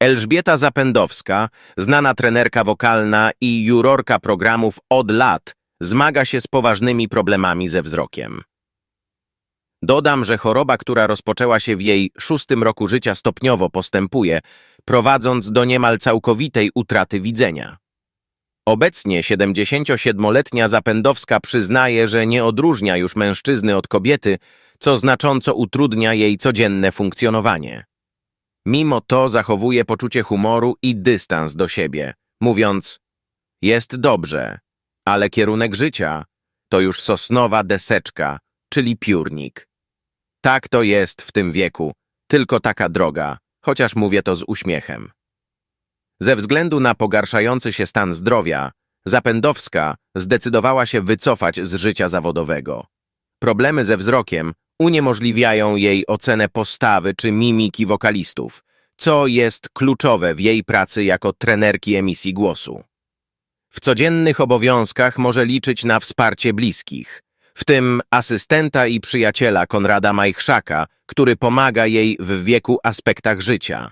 Elżbieta Zapędowska, znana trenerka wokalna i jurorka programów od lat, zmaga się z poważnymi problemami ze wzrokiem. Dodam, że choroba, która rozpoczęła się w jej szóstym roku życia stopniowo postępuje, prowadząc do niemal całkowitej utraty widzenia. Obecnie 77-letnia Zapędowska przyznaje, że nie odróżnia już mężczyzny od kobiety, co znacząco utrudnia jej codzienne funkcjonowanie. Mimo to zachowuje poczucie humoru i dystans do siebie, mówiąc: Jest dobrze, ale kierunek życia to już sosnowa deseczka, czyli piórnik. Tak to jest w tym wieku, tylko taka droga, chociaż mówię to z uśmiechem. Ze względu na pogarszający się stan zdrowia, Zapędowska zdecydowała się wycofać z życia zawodowego. Problemy ze wzrokiem uniemożliwiają jej ocenę postawy czy mimiki wokalistów, co jest kluczowe w jej pracy jako trenerki emisji głosu. W codziennych obowiązkach może liczyć na wsparcie bliskich, w tym asystenta i przyjaciela Konrada Majchrzaka, który pomaga jej w wieku aspektach życia.